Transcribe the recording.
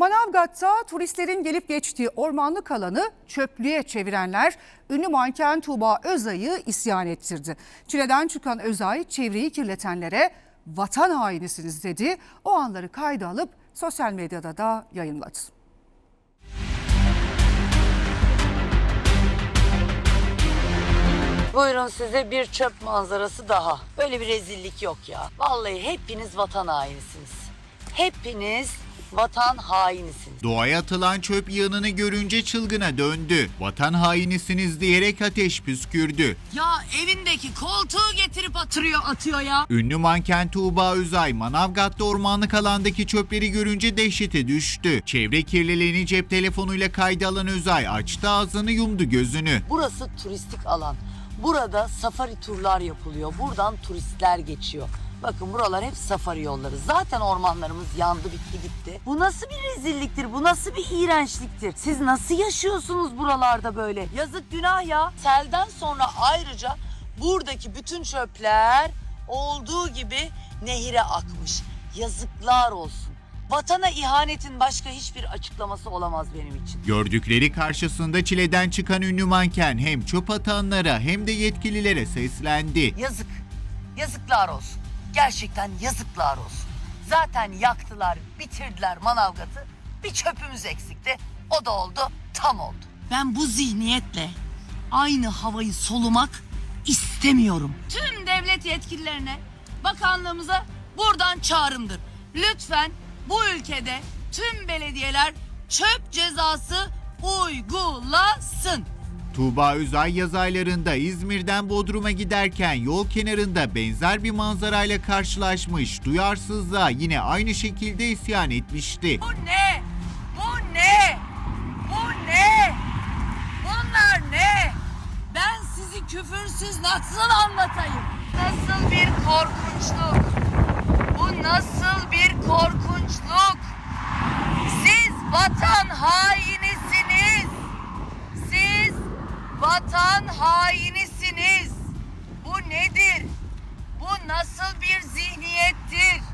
Manavgat'ta turistlerin gelip geçtiği ormanlık alanı çöplüğe çevirenler ünlü manken Tuğba Özay'ı isyan ettirdi. Çileden çıkan Özay çevreyi kirletenlere vatan hainisiniz dedi. O anları kayda alıp sosyal medyada da yayınladı. Buyurun size bir çöp manzarası daha. Böyle bir rezillik yok ya. Vallahi hepiniz vatan hainisiniz. Hepiniz vatan hainisiniz. Doğaya atılan çöp yığınını görünce çılgına döndü. Vatan hainisiniz diyerek ateş püskürdü. Ya evindeki koltuğu getirip atırıyor atıyor ya. Ünlü manken Tuğba Özay Manavgat'ta ormanlık alandaki çöpleri görünce dehşete düştü. Çevre kirliliğini cep telefonuyla kayda alan Özay açtı ağzını yumdu gözünü. Burası turistik alan. Burada safari turlar yapılıyor. Buradan turistler geçiyor. Bakın buralar hep safari yolları. Zaten ormanlarımız yandı bitti gitti. Bu nasıl bir rezilliktir? Bu nasıl bir iğrençliktir? Siz nasıl yaşıyorsunuz buralarda böyle? Yazık günah ya. Selden sonra ayrıca buradaki bütün çöpler olduğu gibi nehire akmış. Yazıklar olsun. Vatana ihanetin başka hiçbir açıklaması olamaz benim için. Gördükleri karşısında çileden çıkan ünlü manken hem çöp atanlara hem de yetkililere seslendi. Yazık. Yazıklar olsun. Gerçekten yazıklar olsun. Zaten yaktılar, bitirdiler Manavgat'ı. Bir çöpümüz eksikti. O da oldu, tam oldu. Ben bu zihniyetle aynı havayı solumak istemiyorum. Tüm devlet yetkililerine, bakanlığımıza buradan çağrımdır. Lütfen bu ülkede tüm belediyeler çöp cezası uygulasın. Tuğba Özay yaz aylarında İzmir'den Bodrum'a giderken yol kenarında benzer bir manzarayla karşılaşmış. Duyarsızlığa yine aynı şekilde isyan etmişti. Bu ne? Bu ne? Bu ne? Bunlar ne? Ben sizi küfürsüz nasıl anlatayım? Nasıl bir korkunçluk? Bu nasıl bir korkunçluk? Siz vatan hainisiniz. vatan hainisiniz. Bu nedir? Bu nasıl bir zihniyettir?